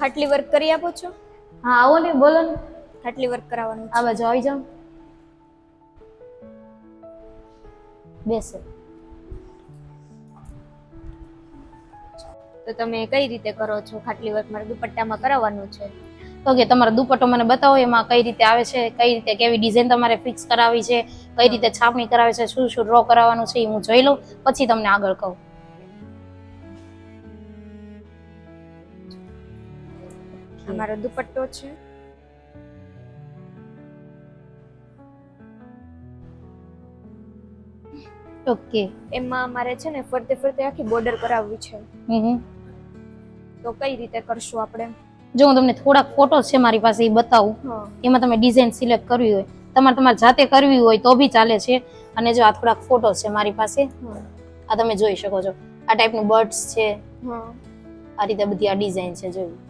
ખાટલી work કરી આપો છો? હા આવો ને બોલો ને. ખાટલી વર્ક કરાવવાનું આ બાજુ આવી જાઓ. બેસો. તો તમે કઈ રીતે કરો છો ખાટલી વર્ક મારે દુપટ્ટામાં કરાવવાનું છે. ઓકે તમારો દુપટ્ટો મને બતાવો એમાં કઈ રીતે આવે છે કઈ રીતે કેવી ડિઝાઇન તમારે ફિક્સ કરાવી છે કઈ રીતે છાપણી કરાવે છે શું શું ડ્રો કરાવવાનું છે એ હું જોઈ લઉં પછી તમને આગળ કહું. આ મારો દુપટ્ટો છે. ઓકે એમાં મારે છે ને ફરતે ફરતે આખી બોર્ડર કરાવવી છે. હમ. તો કઈ રીતે કરશું આપણે? જો હું તમને થોડાક ફોટો છે મારી પાસે એ બતાવું. એમાં તમે ડિઝાઇન સિલેક્ટ કરવી હોય. તમારે તમારે જાતે કરવી હોય તો બી ચાલે છે. અને જો આ થોડાક ફોટો છે મારી પાસે આ તમે જોઈ શકો છો. આ ટાઈપનું બર્ડ્સ છે. હા. આ રીતે બધી આ ડિઝાઇન છે જોયું.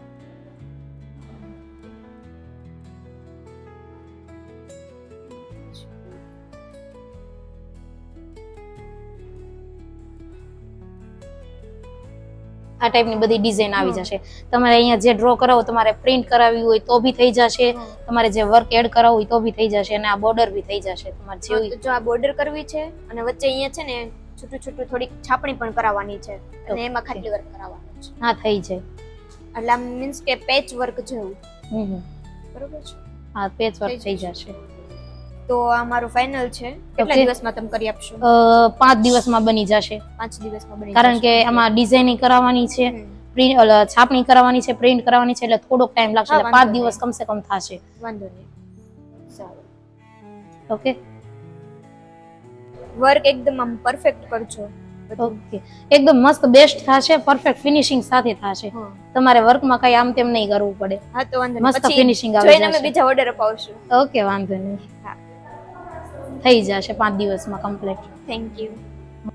આ ટાઈપની બધી ડિઝાઇન આવી જશે. તમારે અહીંયા જે ડ્રો કરાવો તમારે પ્રિન્ટ કરાવવી હોય તો બી થઈ જશે. તમારે જે વર્ક એડ કરાવવું હોય તો બી થઈ જશે અને આ બોર્ડર બી થઈ જશે તમારે જેવી. જો આ બોર્ડર કરવી છે અને વચ્ચે અહીંયા છે ને છૂટું છૂટું થોડીક છાપણી પણ કરાવવાની છે અને એમાં ખાટલી વર્ક કરાવવાનું છે. હા થઈ જાય એટલે આમ મીન્સ કે પેચ વર્ક જેવું. બરોબર છે? હા પેચ વર્ક થઈ જશે. તો આ મારું ફાઇનલ છે. કેટલા દિવસમાં તમે કરી આપશો? પાંચ દિવસમાં બની જશે. પાંચ દિવસમાં બની કારણ કે આમાં ડિઝાઇનિંગ કરાવવાની છે પ્રિન્ટ છાપણી કરાવવાની છે પ્રિન્ટ કરાવવાની છે એટલે થોડોક ટાઈમ લાગશે. એટલે પાંચ દિવસ કમસે કમ થશે. વાંધો નહીં. સારું. ઓકે વર્ક એકદમ આમ પરફેક્ટ કરજો. ઓકે એકદમ મસ્ત બેસ્ટ થશે પરફેક્ટ ફિનિશિંગ સાથે થશે. તમારે વર્કમાં કઈ આમ તેમ નહીં કરવું પડે. હા તો વાંધો મસ્ત ફિનિશિંગ જોઈને અમે બીજા ઓર્ડર અપાવશું. ઓકે વાંધો નહીં. હા. થઈ જશે પાંચ દિવસમાં કમ્પ્લીટ થેન્ક યુ